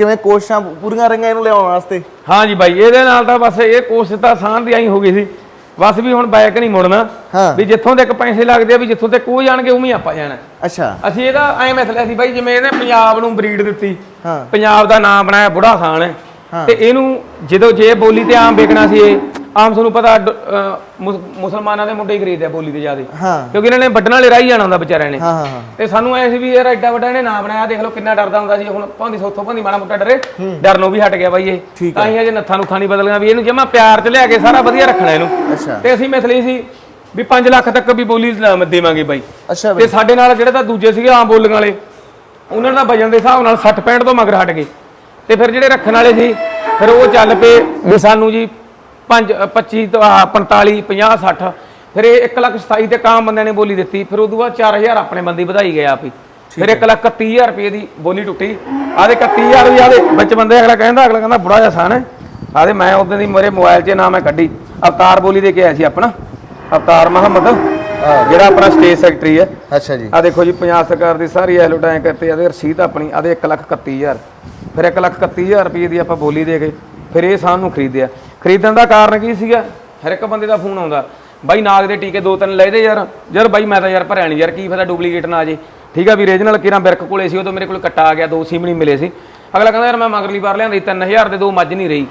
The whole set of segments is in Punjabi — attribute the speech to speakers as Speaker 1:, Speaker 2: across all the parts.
Speaker 1: ਕਿਵੇਂ ਕੋਸ਼ਿਸ਼ਾਂ ਪੂਰੀਆਂ ਰਹੀਆਂ ਇਹਨੂੰ ਲਿਆਉਣ ਵਾਸਤੇ?
Speaker 2: ਹਾਂ ਜੀ ਬਾਈ ਇਹਦੇ ਨਾਲ ਤਾਂ ਬਸ ਇਹ ਕੋਸ਼ਿਸ਼ ਤਾਂ ਸਾਂਝ ਦੀ ਆਈ ਹੋ ਗਈ ਸੀ। ਬਸ ਵੀ ਹੁਣ ਬੈਕ ਨਹੀਂ ਮੁੜਨਾ।
Speaker 1: ਹਾਂ।
Speaker 2: ਵੀ ਜਿੱਥੋਂ ਤੱਕ ਪੈਸੇ ਲੱਗਦੇ ਆ ਵੀ ਜਿੱਥੋਂ ਤੱਕ ਉਹ ਜਾਣਗੇ ਉਵੇਂ ਹੀ ਆਪਾਂ ਜਾਣਾ।
Speaker 1: ਅੱਛਾ।
Speaker 2: ਅਸੀਂ ਇਹਦਾ ਐਂ ਮਸਲਾ ਸੀ ਬਾਈ ਜਿਵੇਂ ਇਹਨੇ ਪੰਜਾਬ ਨੂੰ ਬਰੀਡ ਦਿੱਤੀ।
Speaker 1: ਹਾਂ।
Speaker 2: ਪੰਜਾਬ ਦਾ ਨਾਮ ਬਣਾਇਆ ਬੁੜਾ ਖਾਨ ਹੈ।
Speaker 1: ਹਾਂ।
Speaker 2: ਤੇ ਇਹਨੂੰ ਜਦੋਂ ਜੇ ਬੋਲੀ ਤੇ ਆਮ ਵੇਚਣਾ ਸੀ ਇਹ ਆਮ ਤੁਹਾਨੂੰ ਪਤਾ ਡ- ਅਹ ਮੁਸ- ਮੁਸਲਮਾਨਾਂ ਦੇ ਮੁੰਡੇ ਹੀ ਖਰੀਦਦੇ ਆ ਬੋਲੀ ਤੇ ਜ਼ਿਆਦੇ।
Speaker 1: ਹਾਂ।
Speaker 2: ਕਿਉਂਕਿ ਇਹਨਾਂ ਨੇ ਵੱਢਣ ਵਾਲੇ ਰਾਹ ਜਾਣਾ ਹੁੰਦਾ ਵਿਚਾਰਿਆਂ ਨੇ।
Speaker 1: ਹਾਂ ਹਾਂ ਹਾਂ।
Speaker 2: ਤੇ ਸਾਨੂੰ ਐ ਸੀ ਵੀ ਯਾਰ ਐਡਾ ਵੱਡਾ ਇਹਨੇ ਨਾਮ ਬਣਾਇਆ ਦੇਖ ਲਓ ਕਿੰਨਾ ਡਰਦਾ ਹੁੰਦਾ ਸੀ। ਹੁਣ ਭਾਂਦੀ ਸੋਥੋਂ ਭਾਂਦੀ ਮਾੜਾ ਮੋਟਾ ਡਰੇ। ਡਰਨੋਂ ਵੀ ਹਟ ਗਿਆ ਬਾਈ ਇਹ।
Speaker 1: ਠੀਕ
Speaker 2: ਤਾਂ ਹੀ ਅਜੇ ਨੱਥਾਂ ਨੂੰ ਨਹੀਂ ਬਦਲੀਆਂ ਵੀ ਇਹਨੂੰ ਜਮਾ ਪਿਆਰ ਚ ਲਿਆ ਕੇ ਸਾਰਾ ਵਧੀਆ ਰੱਖਣਾ ਇਹਨੂੰ।
Speaker 1: ਅੱਛਾ।
Speaker 2: ਤੇ ਅਸੀਂ ਮਿਥਲੀ ਸੀ ਵੀ 5 ਲੱਖ ਤੱਕ ਵੀ ਬੋਲੀ ਇਸਲਾਮ ਦੇਵਾਂਗੇ ਬਾਈ।
Speaker 1: ਅੱਛਾ
Speaker 2: ਤੇ ਸਾਡੇ ਨਾਲ ਜਿਹੜੇ ਤਾਂ ਦੂਜੇ ਸੀਗੇ ਆਮ ਬੋਲਣ ਵਾਲੇ ਉਹਨਾਂ ਦਾ ਵਜਨ ਦੇ ਹਿਸਾਬ ਨਾਲ 60 65 ਤੋਂ ਮਗਰ ਹਟ ਗਏ। ਤੇ ਫਿਰ ਜਿਹੜੇ ਰੱਖਣ ਵਾਲੇ ਸੀ ਫਿਰ ਉਹ ਚੱਲ ਪਏ ਵੀ ਸਾਨੂੰ ਜੀ 5 25 ਤੋਂ ਆਹ 45 50 60 ਫਿਰ ਇਹ 1 ਲੱਖ 27 ਤੇ ਕਾਮ ਬੰਦਿਆਂ ਨੇ ਬੋਲੀ ਦਿੱਤੀ। ਫਿਰ ਉਦੋਂ ਬਾਅਦ 4000 ਆਪਣੇ ਬੰਦੀ ਵਧਾਈ ਗਏ ਆਪ ਹੀ। ਫਿਰ 1 ਲੱਖ 31000 ਰੁਪਏ ਦੀ ਬੋਲੀ ਟੁੱਟੀ। ਆਦੇ 31000 ਵੀ ਆਦੇ ਵਿੱਚ ਬੰਦੇ ਅਗਲਾ ਕਹਿੰਦਾ ਅਗਲਾ ਕਹਿੰਦਾ ਬੁੜਾ ਜਿਹਾ ਸਾਨ ਹੈ। ਆਦੇ ਮੈਂ ਉਦੋਂ ਦੀ ਮੇਰੇ ਮੋਬਾਈਲ 'ਚ ਨਾਮ ਹੈ ਕੱਢੀ। ਅਵਤਾਰ ਬੋਲੀ ਦੇ ਕੇ ਆਇਆ ਸੀ ਆਪਣਾ। ਅਵਤਾਰ ਮੁਹੰਮਦ ਜਿਹੜਾ ਆਪਣਾ ਸਟੇਜ ਸੈਕਟਰੀ ਹੈ।
Speaker 1: ਅੱਛਾ ਜੀ।
Speaker 2: ਆ ਦੇਖੋ ਜੀ ਪੰਜਾਬ ਸਰਕਾਰ ਦੀ ਸਾਰੀ ਐਲੋਟਾਂ ਕਰਤੇ ਆਦੇ ਰਸੀਦ ਆਪਣੀ ਆਦੇ 131000 ਫਿਰ 131000 ਰੁਪਏ ਦੀ ਆਪਾਂ ਬੋਲੀ ਦੇ ਕੇ ਫਿਰ ਇਹ ਸਾਨੂੰ ਖਰੀਦਿਆ। ਖਰੀਦਣ ਦਾ ਕਾਰਨ ਕੀ ਸੀਗਾ? ਹਰ ਇੱਕ ਬੰਦੇ ਦਾ ਫੋਨ ਆਉਂਦਾ। ਬਾਈ ਨਾਗ ਦੇ ਟੀਕੇ ਦੋ ਤਿੰਨ ਲੈਦੇ ਯਾਰ। ਯਾਰ ਬਾਈ ਮੈਂ ਤਾਂ ਯਾਰ ਭਰਿਆ ਨਹੀਂ ਯਾਰ ਕੀ ਫਾਇਦਾ ਡੁਪਲੀਕੇਟ ਨਾ ਆ ਜੇ। ਠੀਕ ਆ ਵੀ ਰੀਜਨਲ ਕਿਰਾਂ ਬਿਰਕ ਕੋਲੇ ਸੀ ਉਹ ਤੋਂ ਮੇਰੇ ਕੋਲ ਕੱਟਾ ਆ ਗਿਆ ਦੋ ਸੀਮਣੀ ਮਿਲੇ ਸੀ। ਅਗਲਾ ਕਹਿੰਦਾ ਯਾਰ ਮੈਂ ਮਗਰਲੀ ਵਾਰ ਲਿਆਂਦੀ 3000 ਦੇ ਦੋ ਮੱਝ ਨਹੀਂ ਰਹੀ।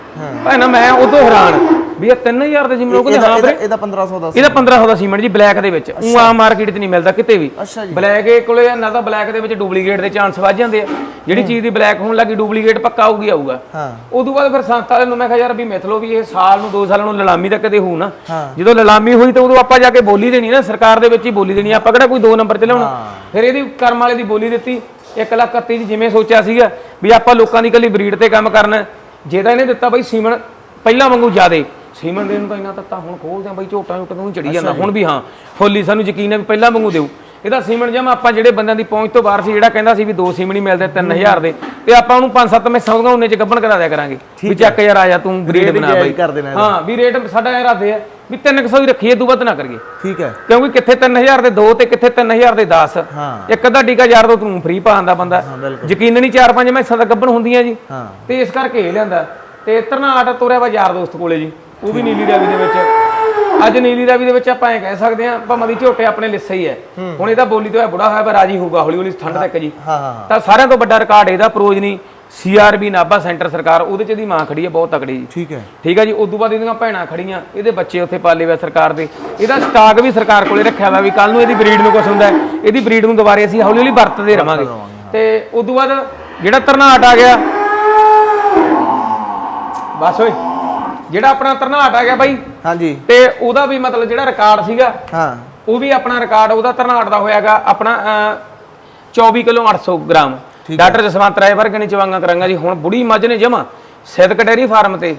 Speaker 2: ਭਾਈ ਮੈਂ ਉਦੋਂ ਹੈਰਾਨ। ਵੀ ਇਹ 3000 ਦੇ ਜਿਵੇਂ ਉਹ ਕਹਿੰਦੇ ਹਾਂ ਵੀਰੇ।
Speaker 1: ਇਹਦਾ- ਇਹਦਾ 1500 ਦਾ।
Speaker 2: ਇਹਦਾ 1500 ਦਾ ਸੀਮੈਂਟ ਜੀ ਬਲੈਕ ਦੇ ਵਿੱਚ। ਉਹ ਆਮ ਮਾਰਕੀਟ 'ਚ ਨਹੀਂ ਮਿਲਦਾ ਕਿਤੇ ਵੀ। ਬਲੈਕ ਇਹ ਕੋਲੇ ਨਾ ਤਾਂ ਬਲੈਕ ਦੇ ਵਿੱਚ ਡੁਪਲੀਕੇਟ ਦੇ ਚਾਂਸ ਵੱਜ ਜਾਂਦੇ ਆ। ਜਿਹੜੀ ਚੀਜ਼ ਦੀ ਬਲੈਕ ਹੋਣ ਲੱਗੀ ਡੁਪਲੀਕੇਟ ਪੱਕਾ ਆਊਗੀ ਆਊਗਾ।
Speaker 1: ਹਾਂ।
Speaker 2: ਉਦੋਂ ਬਾਅਦ ਫਿਰ ਸੰਸਥਾ ਵਾਲੇ ਨੂੰ ਮੈਂ ਕਿਹਾ ਯਾਰ ਵੀ ਮਿਥ ਲਓ ਵੀ ਇਹ ਸਾਲ ਨੂੰ 2 ਸਾਲਾਂ ਨੂੰ ਨਿਲਾਮੀ ਤਾਂ ਕਦੇ ਹੋਊ ਨਾ। ਜਦੋਂ ਨਿਲਾਮੀ ਹੋਈ ਤਾਂ ਉਦੋਂ ਆਪਾਂ ਜਾ ਕੇ ਬੋਲੀ ਦੇਣੀ ਨਾ ਸਰਕਾਰ ਦੇ ਵਿੱਚ ਹੀ ਬੋਲੀ ਦੇਣੀ ਆਪਾਂ ਕਿਹੜਾ ਕੋਈ 2 ਨੰਬਰ ਚ ਲਿਆਉਣਾ ਫਿਰ ਇਹਦੀ ਕਰਮ ਵਾਲੇ ਦੀ ਬੋਲੀ ਦਿੱਤੀ। 1 ਲੱਖ 31 ਦੀ ਜਿਵੇਂ ਸੋਚਿਆ ਸੀਗਾ ਵੀ ਆਪਾਂ ਲੋਕਾਂ ਦੀ ਕੱਲੀ ਬਰੀਡ ਤੇ ਕੰਮ ਕਰਨਾ। ਜੇ ਤਾਂ ਇਹਨੇ ਦਿੱਤਾ ਬਈ ਸੀਮਨ ਪਹਿਲਾਂ ਵਾਂਗੂ ਜ਼ਿਆਦੇ। ਸੀਮਨ ਦੇਣ ਨੂੰ ਤਾਂ ਇਹਨਾਂ ਤੱਤਾ ਹੁਣ ਖੋਲਦੇ ਆ ਬਈ ਝੋਟਾ ਝੋਟਾ ਨੂੰ ਚੜੀ ਜਾਂਦਾ। ਹੁਣ ਵੀ ਹਾਂ ਫੁੱਲੀ ਸਾਨੂੰ ਯਕੀਨ ਹੈ ਵੀ ਪਹਿਲਾਂ ਵਾਂਗੂ ਦੇਊ। ਇਹਦਾ ਸੀਮਨ ਜਮ ਆਪਾਂ ਜਿਹੜੇ ਬੰਦਿਆਂ ਦੀ ਪਹੁੰਚ ਤੋਂ ਬਾਹਰ ਸੀ ਜਿਹੜਾ ਕਹਿੰਦਾ ਸੀ ਵੀ ਦੋ ਸੀਮਣੀ ਮਿਲਦੇ 3000 ਦੇ ਤੇ ਆਪਾਂ ਉਹਨੂੰ 5-7 ਮੈਸਾਂ ਉਹਦੀਆਂ ਉਹਨੇ ਚ ਗੱਬਣ ਕਰਾ ਦਿਆ ਕਰਾਂਗੇ। ਵੀ ਚੱਕ ਯਾਰ ਆ ਜਾ ਤੂੰ ਬਰੀਡ
Speaker 1: Rate
Speaker 2: ਬਣਾ ਬਈ। ਹਾਂ ਵੀ ਰੇਟ ਸਾਡਾ ਇਹ ਰੱਖਦੇ ਆ ਵੀ 300 ਹੀ ਰੱਖੀਏ ਤੂੰ ਵੱਧ ਨਾ ਕਰੀਏ।
Speaker 1: ਠੀਕ ਹੈ।
Speaker 2: ਕਿਉਂਕਿ ਕਿੱਥੇ 3000 ਦੇ 2 ਤੇ ਕਿੱਥੇ 3000 ਦੇ 10
Speaker 1: ਹਾਂ।
Speaker 2: ਇੱਕ ਅੱਧਾ ਟੀਕਾ ਯਾਰ ਤੋਂ ਤੂੰ ਫ੍ਰੀ ਪਾਉਂਦਾ ਬੰਦਾ।
Speaker 1: ਹਾਂ
Speaker 2: ਯਕੀਨ ਨਹੀਂ 4-5 ਮੈਸਾਂ ਦਾ ਗੱਬਣ ਹੁੰਦੀਆਂ ਜੀ।
Speaker 1: ਹਾਂ।
Speaker 2: ਤੇ ਇਸ ਕਰਕੇ ਇਹ ਲਿਆਂਦਾ। ਤੇ ਤਰਨਾਟ ਤੋਰਿਆ ਵਾ ਯਾਰ ਦੋਸਤ ਕੋਲੇ ਜੀ। ਉਹ ਵੀ ਨੀਲੀ ਰਾਵੀ ਦੇ ਵਿੱਚ। ਅੱਜ ਨੀਲੀ ਰਾਵੀ ਦੇ ਵਿੱਚ ਆਪਾਂ ਐ ਕਹਿ ਸਕਦੇ ਆ ਭਾਵੇਂ ਦੀ ਝੋਟੇ ਆਪਣੇ ਲਿੱਸੇ ਹੀ ਹੈ। ਹੁਣ ਇਹਦਾ ਬੋਲੀ ਤੋਂ ਇਹ ਬੁੜਾ ਹੋਇਆ ਪਰ ਰਾਜੀ ਹੋਊਗਾ ਹੌਲੀ ਹੌਲੀ ਠੰਡ ਤੱਕ ਜੀ।
Speaker 1: ਹਾਂ ਹਾਂ ਹਾਂ।
Speaker 2: ਤਾਂ ਸਾਰਿਆਂ ਤੋਂ ਵੱਡਾ ਰਿਕਾਰਡ ਇਹਦਾ ਪ੍ਰੋਜਨੀ ਸੀਆਰਬੀ ਨਾਭਾ ਸੈਂਟਰ ਸਰਕਾਰ ਉਹਦੇ ਚ ਇਹਦੀ ਮਾਂ ਖੜੀ ਹੈ ਬਹੁਤ ਤਕੜੀ ਜੀ।
Speaker 1: ਠੀਕ ਹੈ।
Speaker 2: ਠੀਕ ਹੈ ਜੀ ਉਦੋਂ ਬਾਅਦ ਇਹਦੀਆਂ ਭੈਣਾਂ ਖੜੀਆਂ ਇਹਦੇ ਬੱਚੇ ਉੱਥੇ ਪਾਲੇ ਹੋਏ ਸਰਕਾਰ ਦੇ। ਇਹਦਾ ਸਟਾਕ ਵੀ ਸਰਕਾਰ ਕੋਲੇ ਰੱਖਿਆ ਹੋਇਆ ਵੀ ਕੱਲ ਨੂੰ ਇਹਦੀ ਬਰੀਡ ਨੂੰ ਕੁਝ ਹੁੰਦਾ ਹੈ, ਇਹਦੀ ਬਰੀਡ ਨੂੰ ਦੁਬਾਰੇ ਅਸੀਂ ਹੌਲੀ ਹੌਲੀ ਵਰਤਦੇ ਰਵਾਂਗੇ ਤੇ ਉਦੋਂ ਬਾਅਦ ਜਿਹੜਾ ਤਰਨਾਟ ਆ ਗਿਆ ਬਸ ਓਏ। ਜਿਹੜਾ ਆਪਣਾ ਤਰਨਾਟ ਆ ਗਿਆ ਬਾਈ।
Speaker 1: ਹਾਂਜੀ।
Speaker 2: ਤੇ ਉਹਦਾ ਵੀ ਮਤਲਬ ਜਿਹੜਾ ਰਿਕਾਰਡ ਸੀਗਾ
Speaker 1: ਹਾਂ।
Speaker 2: ਉਹ ਵੀ ਆਪਣਾ ਰਿਕਾਰਡ ਉਹਦਾ ਤਰਨਾਟ ਦਾ ਹੋਇਆਗਾ ਆਪਣਾ ਅਹ, 24 kilo 800 gram. Doctor Jaswant Rai ਵਰਗੇ ਨੇ ਚਵਾਂਗਾ ਕਰਾਂਗਾ ਜੀ। ਹੁਣ ਬੁੜੀ ਮੱਝ ਨੇ ਜਮਾ ਸਿੱਧਕ ਡੈਰੀ ਫਾਰਮ ਤੇ।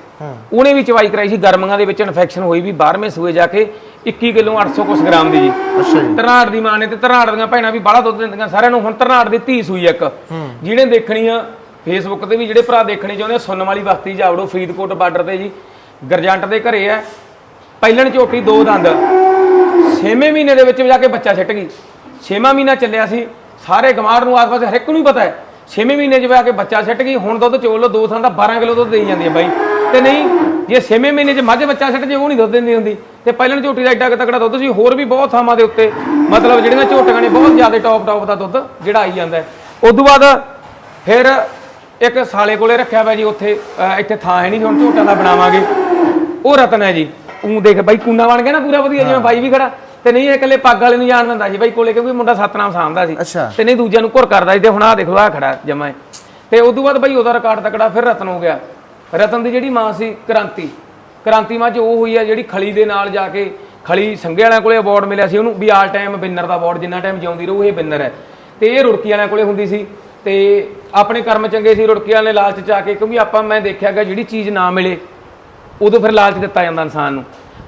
Speaker 2: ਉਹਨੇ ਵੀ ਚਵਾਈ ਕਰਾਈ ਸੀ ਗਰਮੀਆਂ ਦੇ ਵਿੱਚ ਇਨਫੈਕਸ਼ਨ ਹੋਈ ਵੀ 12ਵੇਂ ਸੂਏ ਜਾ ਕੇ 21 ਕਿਲੋ 800 ਕੁਸ ਗ੍ਰਾਮ ਦੀ ਜੀ।
Speaker 1: ਅੱਛਾ ਜੀ।
Speaker 2: ਦੀ ਮਾਂ ਨੇ ਤੇ ਤਰਨਾੜ ਦੀਆਂ ਭੈਣਾਂ ਵੀ ਬਾਹਲਾ ਦੁੱਧ ਦਿੰਦੀਆਂ। ਸਾਰਿਆਂ ਨੂੰ ਹੁਣ ਤਰਨਾੜ ਦੀ ਧੀ ਸੂਈ ਇੱਕ। ਜਿਹਨੇ ਦੇਖਣੀ ਆ ਫੇਸਬੁੱਕ ਤੇ ਵੀ ਜਿਹੜੇ ਭਰਾ ਦੇਖਣੀ ਚਾਹੁੰਦੇ ਆ ਸੁਣਨ ਵਾਲੀ ਵਕਤੀ ਜਾਵੜੋ ਫਰੀਦਕੋਟ ਬਾਰਡਰ ਤੇ ਜੀ। ਗਰਜੰਟ ਦੇ ਘਰੇ ਹੈ। ਪਹਿਲਣ ਝੋਟੀ ਦੋ ਦੰਦ। ਛੇਵੇਂ ਮਹੀਨੇ ਦੇ ਵਿੱਚ ਜਾ ਕੇ ਬੱਚਾ ਛੱਟ ਗਈ। ਛੇਵਾਂ ਮਹੀਨਾ ਚੱਲਿਆ ਸੀ। ਸਾਰੇ ਗਮਾੜ ਨੂੰ ਆਸ-ਪਾਸ ਹਰ ਇੱਕ ਨੂੰ ਹੀ ਪਤਾ ਹੈ। ਛੇਵੇਂ ਮਹੀਨੇ 'ਚ ਜਾ ਕੇ ਬੱਚਾ ਛੱਟ ਗਈ। ਹੁਣ ਦੁੱਧ ਚੋਲ ਲੋ ਦੋ ਥਾਂ ਦਾ 12 ਕਿਲੋ ਦੁੱਧ ਦੇਈ ਜਾਂਦੀ ਹੈ ਬਾਈ। ਤੇ ਨਹੀਂ, ਜੇ ਛੇਵੇਂ ਮਹੀਨੇ 'ਚ ਮੱਝ ਬੱਚਾ ਛਿੱਟ ਜੇ, ਉਹ ਨਹੀਂ ਦੁੱਧ ਦਿੰਦੀ ਹੁੰਦੀ। ਤੇ ਪਹਿਲਣ ਝੋਟੀ ਦਾ ਐਡਾ ਕੁ ਤਕੜਾ ਦੁੱਧ ਸੀ। ਹੋਰ ਵੀ ਬਹੁਤ ਥਾਵਾਂ ਦੇ ਉੱਤੇ, ਮਤਲਬ ਜਿਹੜੀਆਂ ਝੋਟੀਆਂ ਨੇ, ਬਹੁਤ ਜ਼ਿਆਦਾ ਟੌਪ ਟੌਪ ਦਾ ਦੁੱਧ ਜਿਹੜਾ ਆਈ ਜਾਂਦਾ ਹੈ। ਉਸ ਤੋਂ ਬਾਅਦ ਫਿਰ ਇੱਕ ਸਾਲੇ ਕੋਲੇ ਰੱਖਿਆ ਹੋਇਆ ਜੀ, ਉੱਥੇ ਇੱਥੇ ਥਾਂ ਹੈ ਨਹੀਂ ਹੁਣ ਝੋਟਾਂ ਦਾ ਬਣਾਵਾਂਗੇ। ਉਹ ਰਤਨ ਹੈ ਜੀ। ਉਹ ਦੇਖ ਬਾਈ ਕੂਨਾ ਬਣ ਗਿਆ ਨਾ ਪੂਰਾ ਵਧੀਆ ਜਿਵੇਂ ਬਾਈ ਵੀ ਖੜਾ। ਤੇ ਨਹੀਂ ਇਹ ਇਕੱਲੇ ਪੱਗ ਵਾਲੇ ਨੂੰ ਜਾਣ ਦਿੰਦਾ ਸੀ ਬਾਈ ਕੋਲੇ ਕਿਉਂਕਿ ਮੁੰਡਾ ਸਤਨਾਮ ਸਾਂਭਦਾ ਸੀ।
Speaker 1: ਅੱਛਾ।
Speaker 2: ਤੇ ਨਹੀਂ ਦੂਜਿਆਂ ਨੂੰ ਘੁਰ ਕਰਦਾ ਸੀ। ਤੇ ਹੁਣ ਆ ਦੇਖੋ ਆ ਖੜਾ ਜਮਾ ਹੈ। ਤੇ ਉਸ ਤੋਂ ਬਾਅਦ ਬਾਈ ਉਹਦਾ ਰਿਕਾਰਡ ਤਕੜਾ ਫਿਰ ਰਤਨ ਹੋ ਗਿਆ। ਰਤਨ ਦੀ ਜਿਹੜੀ ਮਾਂ ਸੀ ਕ੍ਰਾਂਤੀ। ਕ੍ਰਾਂਤੀ ਮਾਂ ਚ ਉਹ ਹੋਈ ਆ ਜਿਹੜੀ ਖਲੀ ਦੇ ਨਾਲ ਜਾ ਕੇ ਖਲੀ ਸੰਘੇ ਵਾਲਿਆਂ ਕੋਲੇ ਅਵਾਰਡ ਮਿਲਿਆ ਸੀ ਉਹਨੂੰ ਵੀ ਆਲ ਟਾਈਮ ਵਿਨਰ ਦਾ ਅਵਾਰਡ ਜਿੰਨਾ ਟਾਈਮ ਜਿਉਂਦੀ ਰਹੂ ਇਹ ਵਿਨਰ ਹੈ। ਤੇ ਇਹ ਰੁੜਕੀ ਵਾਲਿਆਂ ਕੋਲੇ ਹੁੰਦੀ ਸੀ। ਤੇ ਆਪਣੇ ਕਰਮ ਚੰਗੇ ਸੀ ਰੁੜਕੀ ਵਾਲੇ ਨੇ ਲਾਲਚ ਚ ਆ ਕੇ ਕਿਉਂਕਿ ਆਪਾਂ ਮੈਂ ਦੇਖਿਆਗਾ ਜਿਹੜੀ ਚੀਜ਼ ਨਾ ਮਿਲੇ ਉਦੋਂ ਫਿਰ ਲਾਲਚ ਦਿੱਤਾ ਜਾਂਦਾ ਇਨਸਾਨ ਨੂੰ।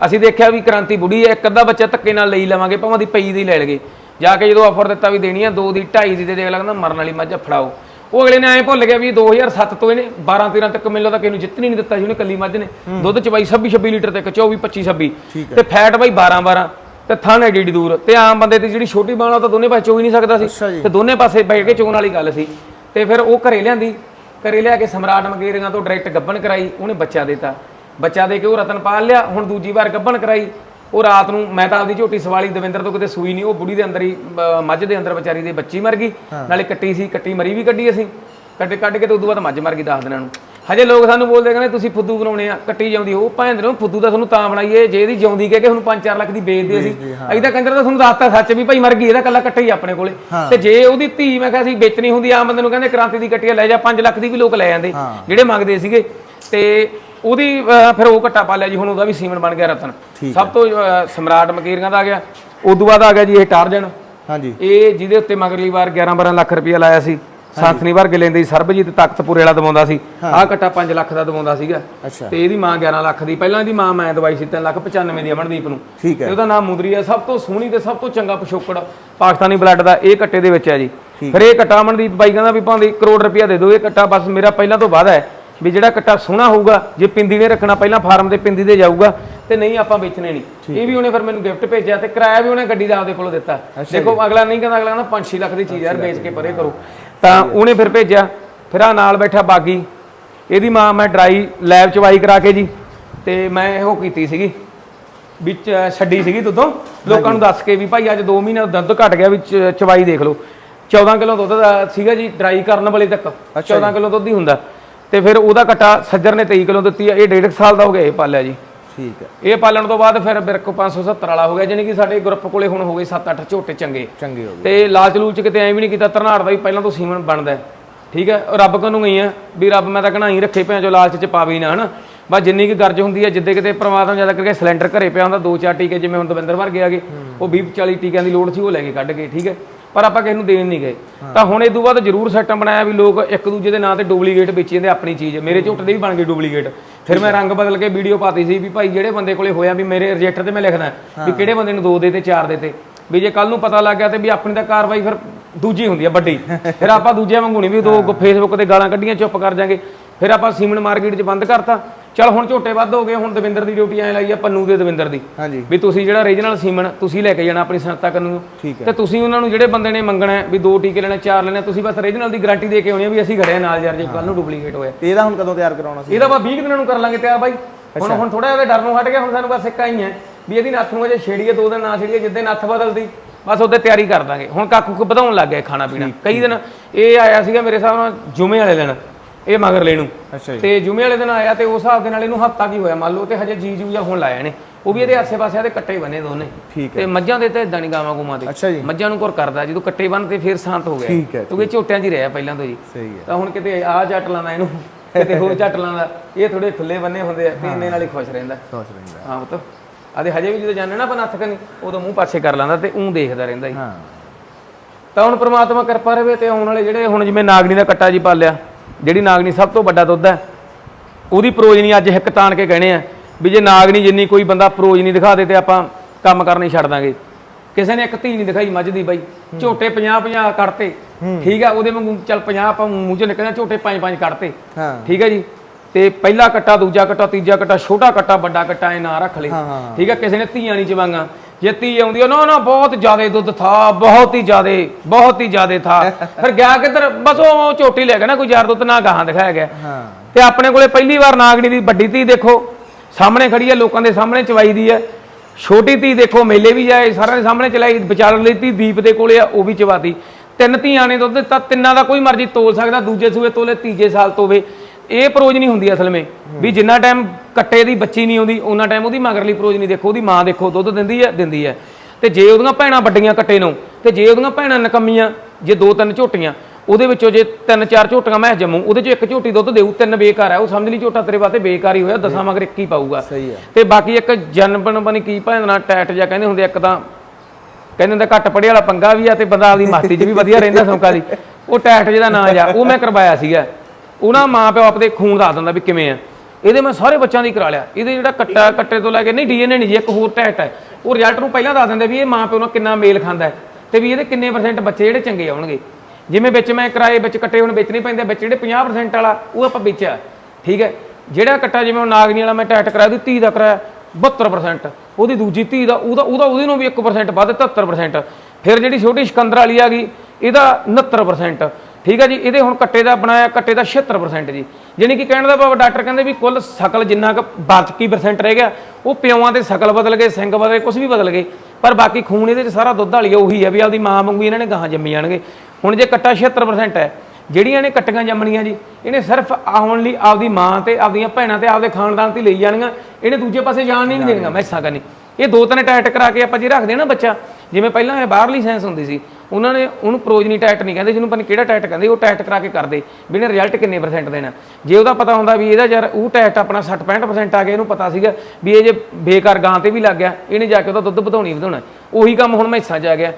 Speaker 2: ਅਸੀਂ ਦੇਖਿਆ ਵੀ ਕ੍ਰਾਂਤੀ ਬੁੜੀ ਹੈ ਇੱਕ ਅੱਧਾ ਬੱਚਾ ਧੱਕੇ ਨਾਲ ਲਈ ਲਵਾਂਗੇ ਭਾਵੇਂ ਦੀ ਪਈ ਦੀ ਲੈ ਲਗੇ ਜਾ ਕੇ ਜਦੋਂ ਆਫਰ ਦਿੱਤਾ ਵੀ ਦੇਣੀ ਆ 2 ਦੀ 2.5 ਦੀ ਤੇ ਦੇਖ ਲੱਗਦਾ ਮਰਨ ਵਾਲੀ ਮੱਝ ਫੜਾਓ। ਉਹ ਅਗਲੇ ਨੇ ਐਂ ਭੁੱਲ ਗਿਆ ਵੀ 2007 ਤੋਂ ਇਹਨੇ 12 13 ਤੱਕ ਮੈਨੂੰ ਲੱਗਦਾ ਕਿ ਇਹਨੂੰ ਜਿੱਤਣੀ ਨਹੀਂ ਦਿੱਤਾ ਸੀ ਉਹਨੇ ਕੱਲੀ ਮੱਝ ਨੇ। ਦੁੱਧ ਚ ਬਾਈ 26 26 ਲੀਟਰ ਤੱਕ 24 25 26
Speaker 1: ਠੀਕ
Speaker 2: ਤੇ ਫੈਟ ਬਾਈ 12 12 ਤੇ ਥਣ ਐਡੀ ਐਡੀ ਦੂਰ। ਤੇ ਆਮ ਬੰਦੇ ਦੀ ਜਿਹੜੀ ਛੋਟੀ ਬਾਣ ਉਹ ਤਾਂ ਦੋਨੇ ਪਾਸੇ ਚੋ ਹੀ ਨਹੀਂ ਸਕਦਾ ਸੀ। ਤੇ ਦੋਨੇ ਪਾਸੇ ਬੈਠ ਕੇ ਚੋਣ ਵਾਲੀ ਗੱਲ ਸੀ। ਤੇ ਫਿਰ ਉਹ ਘਰੇ ਲਿਆਂਦੀ। ਘਰੇ ਲਿਆ ਕੇ ਸਮਰਾਟ ਮਗੇਰੀਆਂ ਤੋਂ ਡਾਇਰੈਕਟ ਗੱਭਣ ਕਰਾਈ ਉਹਨੇ ਬੱਚਾ ਦਿੱਤਾ। ਬੱਚਾ ਦੇ ਕੇ ਉਹ ਰਤਨ ਪਾਲ ਲਿਆ ਹੁਣ ਦੂਜੀ ਵਾਰ ਗੱਭਣ ਕਰਾਈ। ਉਹ ਰਾਤ ਨੂੰ ਮੈਂ ਤਾਂ ਆਪਦੀ ਝੋਟੀ ਸਵਾਲੀ ਦਵਿੰਦਰ ਤੋਂ ਕਿਤੇ ਸੂਈ ਨਹੀਂ ਉਹ ਬੁੜੀ ਦੇ ਅੰਦਰ ਹੀ ਅਹ, ਮੱਝ ਦੇ ਅੰਦਰ ਵਿਚਾਰੀ ਦੇ ਬੱਚੀ ਮਰ ਗਈ। ਨਾਲੇ ਕੱਟੀ ਸੀ ਕੱਟੀ ਮਰੀ ਵੀ ਕੱਢੀ ਅਸੀਂ। ਕੱਟ ਕੱਢ ਕੇ ਤੇ ਉਦੋਂ ਬਾਅਦ ਮੱਝ ਮਰ ਗਈ 10 ਦਿਨਾਂ ਨੂੰ। ਹਜੇ ਲੋਕ ਸਾਨੂੰ ਬੋਲਦੇ ਕਹਿੰਦੇ ਤੁਸੀਂ ਫੁੱਦੂ ਬਣਾਉਣੇ ਆ ਕੱਟੀ ਜਾਉਂਦੀ ਉਹ ਭੈਣ ਦੇ ਨੂੰ ਫੁੱਦੂ ਦਾ ਤੁਹਾਨੂੰ ਤਾਂ ਬਣਾਈਏ ਜੇ ਇਹਦੀ ਜਿਉਂਦੀ ਕਹਿ ਕੇ ਹੁਣ 5-4 ਲੱਖ ਦੀ ਵੇਚਦੇ ਅਸੀਂ। ਅਸੀਂ ਤਾਂ ਕਹਿੰਦੇ ਤਾਂ ਤੁਹਾਨੂੰ ਦੱਸਤਾ ਸੱਚ ਵੀ ਭਾਈ ਮਰ ਗਈ ਇਹਦਾ ਕੱਲਾ ਕੱਟਾ ਹੀ ਆਪਣੇ ਕੋਲੇ। ਤੇ ਜੇ ਉਹਦੀ ਧੀ ਮੈਂ ਕਿਹਾ ਸੀ ਵੇਚਣੀ ਹੁੰਦੀ ਆਮ ਬੰਦੇ ਨੂੰ ਕਹਿੰਦੇ ਕ੍ਰਾਂਤੀ ਦੀ ਕੱਟੀ ਆ, ਲੈ ਜਾ 5 ਲੱਖ ਦੀ ਵੀ ਲੋਕ ਲੈ ਜਾਂਦੇ ਜਿਹੜੇ ਮੰਗਦੇ ਸੀਗੇ। ਤੇ ਉਹਦੀ ਅਹ, ਫਿਰ ਉਹ ਕੱਟਾ ਪਾ ਲਿਆ ਜੀ ਹੁਣ ਉਹਦਾ ਵੀ ਸੀਮਨ ਬਣ ਗਿਆ ਰਤਨ। ਸਭ ਤੋਂ ਅਹ, ਸਮਰਾਟ ਮਕੀਰੀਆਂ ਦਾ ਆ ਗਿਆ। ਉਦੋਂ ਬਾਅਦ ਆ ਗਿਆ ਜੀ ਇਹ ਟਾਰਜਨ।
Speaker 1: ਹਾਂਜੀ।
Speaker 2: ਇਹ ਜਿਹਦੇ ਉੱਤੇ ਮਗਰਲੀ ਵਾਰ 11-12 ਲੱਖ ਰੁਪਇਆ ਲਾਇਆ ਸੀ। ਸੰਤਨੀ ਵਰਗ ਲੈਂਦੇ ਸੀ ਸਰਬਜੀਤ ਤਖਤਪੁਰੇ ਵਾਲਾ ਦਵਾਉਂਦਾ ਸੀ। ਆਹ ਕੱਟਾ 5 ਲੱਖ ਦਾ ਦਵਾਉਂਦਾ ਸੀਗਾ।
Speaker 1: ਅੱਛਾ।
Speaker 2: ਤੇ ਇਹਦੀ ਮਾਂ 11 ਲੱਖ ਦੀ। ਪਹਿਲਾਂ ਇਹਦੀ ਮਾਂ ਮੈਂ ਦਵਾਈ ਸੀ 3 ਲੱਖ 95 ਦੀ ਅਮਨਦੀਪ ਨੂੰ।
Speaker 1: ਠੀਕ
Speaker 2: ਤੇ ਉਹਦਾ ਨਾਮ ਮੁੰਦਰੀ ਹੈ ਸਭ ਤੋਂ ਸੋਹਣੀ ਤੇ ਸਭ ਤੋਂ ਚੰਗਾ ਪਿਛੋਕੜ ਪਾਕਿਸਤਾਨੀ ਬਲੱਡ ਦਾ ਇਹ ਕੱਟੇ ਦੇ ਵਿੱਚ ਹੈ ਜੀ। ਫਿਰ ਇਹ ਕੱਟਾ ਅਮਨਦੀਪ ਬਾਈ ਕਹਿੰਦਾ ਵੀ ਭਾਵੇਂ ਕਰੋੜ ਰੁਪਇਆ ਦੇ ਦਿਓ ਇਹ ਕੱਟਾ ਬਸ ਮੇਰਾ ਪਹਿਲਾਂ ਤੋਂ ਵਾਅਦਾ ਹੈ। ਵੀ ਜਿਹੜਾ ਕੱਟਾ ਸੋਹਣਾ ਹੋਊਗਾ ਜੇ ਪਿੰਦੀ ਨੇ ਰੱਖਣਾ ਪਹਿਲਾਂ ਫਾਰਮ ਦੇ ਪਿੰਦੀ ਦੇ ਜਾਊਗਾ ਤੇ ਨਹੀਂ ਆਪਾਂ ਵੇਚਣੇ ਨਹੀਂ। ਇਹ ਵੀ ਉਹਨੇ ਫਿਰ ਮੈਨੂੰ ਗਿਫਟ ਭੇਜਿਆ ਤੇ ਕਿਰਾਇਆ ਵੀ ਉਹਨੇ ਗੱਡੀ ਦਾ ਆਪਦੇ ਕੋਲੋਂ ਦਿੱਤਾ। ਦੇਖੋ ਅਗਲਾ ਨਹੀਂ ਕਹਿੰਦਾ ਅਗਲਾ ਕਹਿੰਦਾ 5-6 ਲੱਖ ਦੀ ਚੀਜ਼ ਯਾਰ ਵੇਚ ਕੇ ਪਰੇ ਕਰੋ। ਤਾਂ ਉਹਨੇ ਫਿਰ ਭੇਜਿਆ। ਫਿਰ ਆ ਨਾਲ ਬੈਠਾ ਬਾਗੀ। ਇਹਦੀ ਮਾਂ ਮੈਂ ਡਰਾਈ ਲੈਬ ਚਵਾਈ ਕਰਾ ਕੇ ਜੀ ਤੇ ਮੈਂ ਉਹ ਕੀਤੀ ਸੀਗੀ। ਵਿੱਚ ਛੱਡੀ ਸੀਗੀ ਦੁੱਧੋਂ। ਲੋਕਾਂ ਨੂੰ ਦੱਸ ਕੇ ਵੀ ਭਾਈ ਅੱਜ 2 ਮਹੀਨੇ ਦਾ ਦੁੱਧ ਘਟ ਗਿਆ ਵੀ ਚ- ਚਵਾਈ ਦੇਖ ਲਓ। 14 ਕਿਲੋ ਦੁੱਧ ਦਾ ਸੀਗਾ ਜੀ ਡਰਾਈ ਕਰਨ ਵਾਲੇ ਤੱਕ। 14 ਕਿਲੋ ਦੁੱਧ ਹੀ ਹੁੰਦਾ। ਤੇ ਫਿਰ ਉਹਦਾ ਘਟਾ ਸੱਜਰ ਨੇ 23 ਕਿਲੋ ਦਿੱਤੀ ਆ ਇਹ ਡੇਢ ਸਾਲ ਦਾ ਹੋ ਗਿਆ ਇਹ ਪਾਲਿਆ ਜੀ।
Speaker 1: ਠੀਕ ਹੈ
Speaker 2: ਇਹ ਪਾਲਣ ਤੋਂ ਬਾਅਦ ਫਿਰ ਬਿਰਕੋ 570 ਵਾਲਾ ਹੋ ਗਿਆ ਜਾਣੀ ਕਿ ਸਾਡੇ ਗਰੁੱਪ ਕੋਲੇ ਹੁਣ ਹੋ ਗਏ 7-8 ਝੋਟੇ ਚੰਗੇ।
Speaker 1: ਚੰਗੇ ਹੋ ਗਏ।
Speaker 2: ਤੇ ਲਾਲਚ ਲੂਚ ਕਿਤੇ ਐਂ ਵੀ ਨਹੀਂ ਕੀਤਾ ਤਰਨਾੜ ਦਾ ਵੀ ਪਹਿਲਾਂ ਤੋਂ ਸੀਮਨ ਬਣਦਾ ਹੈ। ਠੀਕ ਹੈ ਰੱਬ ਕੋਲੋਂ ਗਈ ਆ ਵੀ ਰੱਬ ਮੈਂ ਤਾਂ ਕਢਾਈ ਰੱਖੇ ਭੈਣ ਜੋ ਲਾਲਚ ਚ ਪਾਵੇ ਹੀ ਨਾ ਹਨਾ? ਬਸ ਜਿੰਨੀ ਕੀ ਗਰਜ ਹੁੰਦੀ ਹੈ ਜਿੱਦੇ ਕਿਤੇ ਪ੍ਰਮਾਤਮਾ ਜ਼ਿਆਦਾ ਕਰਕੇ ਸਿਲੰਡਰ ਘਰੇ ਪਿਆ ਹੁੰਦਾ ਦੋ ਚਾਰ ਟੀਕੇ ਜਿਵੇਂ ਹੁਣ ਦਵਿੰਦਰ ਵਰਗੇ ਆਗੇ ਉਹ 20 40 ਟੀਕਿਆਂ ਦੀ ਲੋੜ ਸੀ ਉਹ ਲੈ ਕੇ ਕੱਢ ਕੇ ਠੀਕ ਹੈ? ਪਰ ਆਪਾਂ ਕਿਸੇ ਨੂੰ ਦੇਣ ਨਹੀਂ ਗਏ। ਤਾਂ ਹੁਣ ਇਹ ਤੋਂ ਬਾਅਦ ਜ਼ਰੂਰ ਸਿਸਟਮ ਬਣਾਇਆ ਵੀ ਲੋਕ ਇੱਕ ਦੂਜੇ ਦੇ ਨਾਂ ਤੇ ਡੁਪਲੀਕੇਟ ਵੇਚੀ ਜਾਂਦੇ ਆਪਣੀ ਚੀਜ਼। ਮੇਰੇ ਝੋਟੇ ਦੇ ਵੀ ਬਣ ਗਏ ਡੁਪਲੀਕੇਟ ਫਿਰ ਮੈਂ ਰੰਗ ਬਦਲ ਕੇ ਵੀਡੀਓ ਪਾਤੀ ਸੀ ਵੀ ਭਾਈ ਜਿਹੜੇ ਬੰਦੇ ਕੋਲੇ ਹੋਇਆ ਵੀ ਮੇਰੇ ਰਜਿਸਟਰ ਤੇ ਮੈਂ ਲਿਖਦਾ ਵੀ ਕਿਹੜੇ ਬੰਦੇ ਨੂੰ ਦੋ ਦੇ ਤੇ ਚਾਰ ਦੇ ਤੇ। ਵੀ ਜੇ ਕੱਲ ਨੂੰ ਪਤਾ ਲੱਗ ਗਿਆ ਤੇ ਵੀ ਆਪਣੀ ਤਾਂ ਕਾਰਵਾਈ ਫਿਰ ਦੂਜੀ ਹੁੰਦੀ ਆ ਵੱਡੀ। ਫਿਰ ਆਪਾਂ ਦੂਜਿਆਂ ਵਾਂਗੂ ਨਹੀਂ ਵੀ ਦੋ ਫੇਸਬੁੱਕ ਤੇ ਗਾਲਾਂ ਕੱਢੀਆਂ ਚੁੱਪ ਕਰ ਜਾਾਂਗੇ। ਫਿਰ ਆਪਾਂ ਸੀਮਨ ਮਾਰਕੀਟ 'ਚ ਬੰਦ ਕਰਤਾ। ਚਲ ਹੁਣ ਝੋਟੇ ਵੱਧ ਹੋ ਗਏ ਹੁਣ ਦਵਿੰਦਰ ਦੀ ਡਿਊਟੀ ਐ ਲਾਈ ਆ ਪੰਨੂ ਦੇ ਦਵਿੰਦਰ ਦੀ।
Speaker 1: ਹਾਂਜੀ।
Speaker 2: ਵੀ ਤੁਸੀਂ ਜਿਹੜਾ ਰੀਜਨਲ ਸੀਮਨ ਤੁਸੀਂ ਲੈ ਕੇ ਜਾਣਾ ਆਪਣੀ ਸੰਸਥਾ ਕਰਨ ਨੂੰ।
Speaker 1: ਠੀਕ ਹੈ।
Speaker 2: ਤੇ ਤੁਸੀਂ ਉਹਨਾਂ ਨੂੰ ਜਿਹੜੇ ਬੰਦੇ ਨੇ ਮੰਗਣਾ ਹੈ ਵੀ ਦੋ ਟੀਕੇ ਲੈਣੇ ਚਾਰ ਲੈਣੇ ਤੁਸੀਂ ਬਸ ਰੀਜਨਲ ਦੀ ਗਾਰੰਟੀ ਦੇ ਕੇ ਆਉਣੀ ਆ ਵੀ ਅਸੀਂ ਖੜੇ ਆ ਨਾਲ ਯਾਰ ਜੇ ਕੱਲ ਨੂੰ ਡੁਪਲੀਕੇਟ ਹੋਇਆ।
Speaker 1: ਤੇ ਇਹਦਾ ਹੁਣ ਕਦੋਂ ਤਿਆਰ ਕਰਾਉਣਾ ਸੀ?
Speaker 2: ਇਹਦਾ ਆਪਾਂ 20 ਕੁ ਦਿਨਾਂ ਨੂੰ ਕਰ ਲਾਂਗੇ ਤਿਆਰ ਬਾਈ। ਹੁਣ ਹੁਣ ਥੋੜਾ ਜਿਹਾ ਡਰ ਨੂੰ ਹਟ ਗਿਆ ਹੁਣ ਸਾਨੂੰ ਬਸ ਇੱਕ ਆਈ ਹੈ ਵੀ ਇਹਦੀ ਨੱਥ ਨੂੰ ਅਜੇ ਛੇੜੀਏ ਦੋ ਦਿਨ ਨਾ ਛੇੜੀਏ ਜਿੱਦੇ ਨੱਥ ਬਦਲਦੀ ਬਸ ਉਹਦੇ ਤਿਆਰੀ ਕਰ ਦਾਂਗੇ। ਹੁਣ ਕੱਖ ਕੁ ਵਧਾਉਣ ਲੱਗ ਗਿਆ ਖਾਣਾ ਪੀਣਾ ਕਈ ਦਿਨ ਇਹ ਆਇਆ ਸੀਗਾ ਮੇਰੇ ਹਿਸਾਬ ਨਾਲ ਜੁਮੇ ਵਾਲੇ ਦਿਨ। ਇਹ ਮਗਰ ਲੈਣੂ
Speaker 1: ਅੱਛਾ ਜੀ।
Speaker 2: ਤੇ ਜੁਮੇ ਵਾਲੇ ਦਿਨ ਆਇਆ ਤੇ ਉਸ ਹਿਸਾਬ ਦੇ ਨਾਲ ਇਹਨੂੰ ਹਫਤਾ ਕੀ ਹੋਇਆ? ਮੰਨ ਲਓ ਤੇ ਹਜੇ ਜੀ ਜੂ ਜਾਂ ਹੁਣ ਲਾਇਆ ਨੇ। ਉਹ ਵੀ ਇਹਦੇ ਆਸੇ-ਪਾਸੇ ਇਹਦੇ ਕੱਟੇ ਬਨੇ ਦੋਨੇ।
Speaker 1: ਠੀਕ
Speaker 2: ਤੇ ਮੱਝਾਂ ਦੇ ਤੇ ਇਦਾਂ ਨਹੀਂ ਗਾਵਾਂ ਗੁਮਾਂ ਦੇ।
Speaker 1: ਅੱਛਾ ਜੀ।
Speaker 2: ਮੱਝਾਂ ਨੂੰ ਕੋਰ ਕਰਦਾ ਜਦੋਂ ਕੱਟੇ ਬੰਨ ਤੇ ਫੇਰ ਸ਼ਾਂਤ ਹੋ ਗਿਆ।
Speaker 1: ਠੀਕ ਹੈ
Speaker 2: ਕਿਉਂਕਿ ਝੋਟਿਆਂ 'ਚ ਹੀ ਰਿਹਾ ਪਹਿਲਾਂ ਤੋਂ ਜੀ।
Speaker 1: ਸਹੀ ਹੈ।
Speaker 2: ਤਾਂ ਹੁਣ ਕਿਤੇ ਆ ਜੱਟ ਲਾਉਂਦਾ ਇਹਨੂੰ ਕਿਤੇ ਹੋਰ ਜੱਟ ਲਾਉਂਦਾ ਇਹ ਥੋੜੇ ਖੁੱਲੇ ਬੰਨੇ ਹੁੰਦੇ ਆ ਤੇ ਨਾਲ ਹੀ ਖੁਸ਼ ਰਹਿੰਦਾ।
Speaker 1: ਸੋਚ ਲੈਂਦਾ
Speaker 2: ਹਾਂ ਪੁੱਤ ਆਦੇ ਹਜੇ ਵੀ ਜਦੋਂ ਜਾਣੇ ਨਾ ਆਪਾਂ ਨੱਥ ਕਨੀ ਉਦੋਂ ਮੂੰਹ ਪਾਸੇ ਕਰ ਲੈਂਦਾ ਤੇ ਉਂ ਦੇਖਦਾ ਰਹਿੰਦਾ ਜੀ।
Speaker 1: ਹਾਂ।
Speaker 2: ਤਾਂ ਹੁਣ ਪ੍ਰਮਾਤਮਾ ਕਿਰਪਾ ਰਵੇ ਤੇ ਆਉਣ ਵਾਲੇ ਜਿਹੜੇ ਹੁਣ ਜਿਵੇਂ ਨਾਗਣੀ ਦਾ ਕੱਟਾ ਜੀ ਪਾਲਿਆ ਜਿਹੜੀ ਨਾਗਣੀ ਸਭ ਤੋਂ ਵੱਡਾ ਦੁੱਧ ਹੈ ਉਹਦੀ ਪ੍ਰੋਜਨੀ ਅੱਜ ਹਿੱਕ ਤਾਣ ਕੇ ਕਹਿਣੇ ਆ ਵੀ ਜੇ ਨਾਗਣੀ ਜਿੰਨੀ ਕੋਈ ਬੰਦਾ ਪ੍ਰੋਜਨੀ ਦਿਖਾ ਦੇ ਤੇ ਆਪਾਂ ਕੰਮ ਕਰਨੀ ਛੱਡ ਦਾਂਗੇ। ਕਿਸੇ ਨੇ ਇੱਕ ਧੀ ਨਹੀਂ ਦਿਖਾਈ ਮੱਝ ਦੀ ਬਾਈ ਝੋਟੇ 50 50 ਕੱਢਤੇ ਠੀਕ ਆ ਉਹਦੇ ਵਾਂਗੂ ਚੱਲ 50 ਆਪਾਂ ਮੂੰਹ ਚੋਂ ਨਿਕਲਿਆ ਝੋਟੇ 5 5 ਕੱਢਤੇ ਠੀਕ ਹੈ ਜੀ? ਤੇ ਪਹਿਲਾ ਕੱਟਾ ਦੂਜਾ ਕੱਟਾ ਤੀਜਾ ਕੱਟਾ ਛੋਟਾ ਕੱਟਾ ਵੱਡਾ ਕੱਟਾ ਇਹ ਨਾਂ ਰੱਖ
Speaker 1: ਹਾਂ।
Speaker 2: ਠੀਕ ਹੈ ਕਿਸੇ ਨੇ ਧੀਆਂ ਨਹੀਂ ਚਵਾਂਗਾ ਜੇ ਧੀ ਆਉਂਦੀ ਆ, ਨਾ ਨਾ ਬਹੁਤ ਜ਼ਿਆਦਾ ਦੁੱਧ ਥਾ ਬਹੁਤ ਹੀ ਜ਼ਿਆਦਾ ਬਹੁਤ ਹੀ ਜ਼ਿਆਦਾ ਥਾ। ਫਿਰ ਗਿਆ ਕਿੱਧਰ? ਬਸ ਉਹ ਝੋਟੀ ਲੈ ਗਿਆ ਨਾ ਕੋਈ ਯਾਰ ਦੁੱਧ ਨਾ ਗਾਹਾਂ ਦਿਖਾਇਆ ਗਿਆ।
Speaker 1: ਹਾਂ।
Speaker 2: ਤੇ ਆਪਣੇ ਕੋਲੇ ਪਹਿਲੀ ਵਾਰ ਨਾਗਣੀ ਦੀ ਵੱਡੀ ਧੀ ਦੇਖੋ ਸਾਹਮਣੇ ਖੜੀ ਹੈ ਲੋਕਾਂ ਦੇ ਸਾਹਮਣੇ ਚਵਾਈ ਦੀ ਹੈ ਛੋਟੀ ਧੀ ਦੇਖੋ ਮੇਲੇ ਵੀ ਜਾਏ ਸਾਰਿਆਂ ਦੇ ਸਾਹਮਣੇ ਚਲਾਈ ਵਿਚਾਰ ਲਈ ਧੀ ਦੀਪ ਦੇ ਕੋਲੇ ਆ ਉਹ ਵੀ ਚਵਾਤੀ। ਤਿੰਨ ਧੀਆਂ ਨੇ ਦੁੱਧ ਦਿੱਤਾ ਤਿੰਨਾਂ ਦਾ ਕੋਈ ਮਰਜ਼ੀ ਤੋਲ ਸਕਦਾ ਦੂਜੇ ਸੂਏ ਤੋਲੇ ਤੀਜੇ ਸਾਲ ਤੋਵੇ। ਇਹ ਪ੍ਰੋਜ ਨਹੀਂ ਹੁੰਦੀ ਅਸਲ ਵਿੱਚ ਵੀ ਜਿੰਨਾ ਟਾਈਮ ਕੱਟੇ ਦੀ ਬੱਚੀ ਨਹੀਂ ਆਉਂਦੀ ਉਹਨਾਂ ਟਾਈਮ ਉਹਦੀ ਮਗਰਲੀ ਪ੍ਰੋਜ ਨਹੀਂ ਦੇਖੋ ਉਹਦੀ ਮਾਂ ਦੇਖੋ ਦੁੱਧ ਦਿੰਦੀ ਹੈ ਦਿੰਦੀ ਹੈ। ਤੇ ਜੇ ਉਹਦੀਆਂ ਭੈਣਾਂ ਵੱਡੀਆਂ ਕੱਟੇ ਨੂੰ ਤੇ ਜੇ ਉਹਦੀਆਂ ਭੈਣਾਂ ਨਕਮੀਆਂ ਜੇ ਦੋ ਤਿੰਨ ਝੋਟੀਆਂ ਉਹਦੇ ਵਿੱਚੋਂ ਜੇ ਤਿੰਨ ਚਾਰ ਝੋਟੀਆਂ ਮੈਂ ਜੰਮੂ ਉਹਦੇ ਚੋਂ ਇੱਕ ਝੋਟੀ ਦੁੱਧ ਦੇਊ ਤਿੰਨ ਬੇਕਾਰ ਹੈ ਉਹ ਸਮਝ ਲਈ ਝੋਟਾ ਤੇਰੇ ਵਾਸਤੇ ਬੇਕਾਰ ਹੀ ਹੋਇਆ ਦਸਾਂ ਮਗਰ ਇੱਕ ਹੀ ਪਾਊਗਾ।
Speaker 1: ਸਹੀ ਹੈ।
Speaker 2: ਤੇ ਬਾਕੀ ਇੱਕ ਜਨਪਨ ਬਣੀ ਕੀ ਭਾਂਦਣਾ ਟੈਟ ਜਾਂ ਕਹਿੰਦੇ ਹੁੰਦੇ ਇੱਕ ਤਾਂ ਕਹਿੰਦੇ ਹੁੰਦੇ ਘੱਟ ਪੜ੍ਹੇ ਵਾਲਾ ਪੰਗਾ ਵੀ ਆ ਤੇ ਬੰਦਾ ਆਪਦੀ ਮਾਸਤੀ 'ਚ ਵੀ ਵਧੀਆ ਰਹਿੰਦਾ ਸੌਂਕਾ ਦੀ ਉਹ ਟੈਟ ਜਿਹਦਾ ਨਾਂ ਜਾ ਉਹ ਮੈਂ ਕਰਵਾਇਆ ਸੀਗਾ। ਉਹਨਾਂ ਮਾਂ ਪਿਓ ਆਪਦੇ ਖੂਨ ਦੱਸ ਦਿੰਦਾ ਵੀ ਕਿਵੇਂ ਆ। ਇਹਦੇ ਮੈਂ ਸਾਰੇ ਬੱਚਿਆਂ ਦੀ ਕਰਾ ਲਿਆ। ਇਹਦੇ ਜਿਹੜਾ ਕੱਟਾ, ਕੱਟੇ ਤੋਂ ਲੈ ਕੇ ਨਹੀਂ ਡੀਐਨਏ ਨਹੀਂ ਜੀ, ਇੱਕ ਹੋਰ ਟੈਟ ਹੈ। ਉਹ ਰਿਜ਼ਲਟ ਨੂੰ ਪਹਿਲਾਂ ਦੱਸ ਦਿੰਦੇ ਵੀ ਇਹ ਮਾਂ ਪਿਓ ਨਾਲ ਕਿੰਨਾ ਮੇਲ ਖਾਂਦਾ ਹੈ ਤੇ ਵੀ ਇਹਦੇ ਕਿੰਨੇ ਪਰਸੈਂਟ ਬੱਚੇ ਜਿਹੜੇ ਚੰਗੇ ਆਉਣਗੇ। ਜਿਵੇਂ ਵਿੱਚ ਮੈਂ ਕਿਰਾਏ ਵਿੱਚ ਕੱਟੇ ਹੁਣ ਵੇਚਣੇ ਪੈਂਦੇ ਵਿੱਚ ਜਿਹੜੇ 50% ਵਾਲਾ, ਉਹ ਆਪਾਂ ਵੇਚਿਆ। ਠੀਕ ਹੈ? ਜਿਹੜਾ ਕੱਟਾ ਜਿਵੇਂ ਉਹ ਨਾਗਨੀ ਵਾਲਾ ਮੈਂ ਟੈਟ ਕਰਾਇਆ, ਉਹਦੀ ਧੀ ਦਾ ਕਰਾਇਆ 72% ਉਹਦੀ ਦੂਜੀ ਧੀ ਦਾ, ਉਹਦਾ ਉਹਦਾ, ਉਹਦੇ ਨੂੰ ਵੀ 1% ਵੱਧ 73% ਫਿਰ ਜਿਹੜੀ ਛੋਟੀ ਸਿਕੰਦਰ ਵਾਲੀ ਆ ਗਈ, ਇਹਦਾ 69% ਠੀਕ ਆ ਜੀ, ਇਹਦੇ ਹੁਣ ਕੱਟੇ ਦਾ ਬਣਾਇਆ, ਕੱਟੇ ਦਾ 76% ਜੀ। ਜਾਣੀ ਕਿ ਕਹਿਣ ਦਾ ਭਾਵ ਡਾਕਟਰ ਕਹਿੰਦੇ ਵੀ ਕੁੱਲ ਸਕਲ ਜਿੰਨਾ ਕੁ ਬਾਕੀ ਪਰਸੈਂਟ ਰਹਿ ਗਿਆ, ਉਹ ਪਿਓਆਂ ਦੇ ਸਕਲ ਬਦਲ ਗਏ, ਸਿੰਘ ਬਦਲ ਗਏ ਕੁਝ ਵੀ ਬਦਲ ਗਏ। ਪਰ ਬਾਕੀ ਖੂਨ ਇਹਦੇ 'ਚ ਸਾਰਾ ਦੁੱਧ ਵਾਲੀ ਉਹੀ ਹੈ ਵੀ ਆਪਦੀ ਮਾਂ ਵਾਂਗੂ ਇਹਨਾਂ ਨੇ ਗਾਹਾਂ ਜੰਮੀ ਜਾਣਗੇ। ਹੁਣ ਜੇ ਕੱਟਾ 76% ਹੈ, ਜਿਹੜੀਆਂ ਨੇ ਕੱਟੀਆਂ ਜੰਮਣੀਆਂ ਜੀ, ਇਹਨੇ ਸਿਰਫ ਆਉਣ ਲਈ ਆਪਦੀ ਮਾਂ ਤੇ, ਆਪਦੀਆਂ ਭੈਣਾਂ ਤੇ, ਆਪਦੇ ਖਾਨਦਾਨ ਤੇ ਲਈ ਜਾਣੀਆਂ। ਇਹਨੇ ਦੂਜੇ ਪਾਸੇ ਜਾਣ ਨਹੀਂ ਦੇਣੀਆਂ ਮੈਸਾਂ ਕਰਨੀ ਇਹ ਦੋ ਤਿੰਨ ਟੈਟ ਕਰਾ ਕੇ ਆਪਾਂ ਜੇ ਰੱਖਦੇ ਨਾ ਬੱਚਾ, ਜਿਵੇਂ ਪਹਿਲਾਂ ਇਹ ਬਾਹਰਲੀ ਸਾਇੰਸ ਹੁੰਦੀ ਸੀ ਉਹਨਾਂ ਨੇ ਉਹਨੂੰ ਪ੍ਰੋਜਨੀ ਟੈਟ ਨਹੀਂ ਕਹਿੰਦੇ, ਜਿਹਨੂੰ ਪਤਾ ਨੀ ਕਿਹੜਾ ਟੈਟ ਕਹਿੰਦੇ, ਉਹ ਟੈਟ ਕਰਾ ਕੇ ਕਰਦੇ, ਵੀ ਇਹਨੇ ਰਿਜ਼ਲਟ ਕਿੰਨੇ ਪਰਸੈਂਟ ਦੇਣਾ। ਜੇ ਉਹਦਾ ਪਤਾ ਹੁੰਦਾ ਵੀ ਇਹਦਾ ਯਾਰ ਉਹ ਟੈਟ ਆਪਣਾ 60 65% ਆ ਗਿਆ, ਇਹਨੂੰ ਪਤਾ ਸੀਗਾ ਵੀ ਇਹ ਜੇ ਬੇਕਾਰ ਗਾਂ ਤੇ ਵੀ ਲੱਗ ਗਿਆ, ਇਹਨੇ ਜਾ ਕੇ ਉਹਦਾ ਦੁੱਧ ਵਧਾਉਣੀ ਵਧਾਉਣਾ। ਉਹੀ ਕੰਮ ਹੁਣ ਮੈਸਾਂ 'ਚ ਆ ਗਿਆ।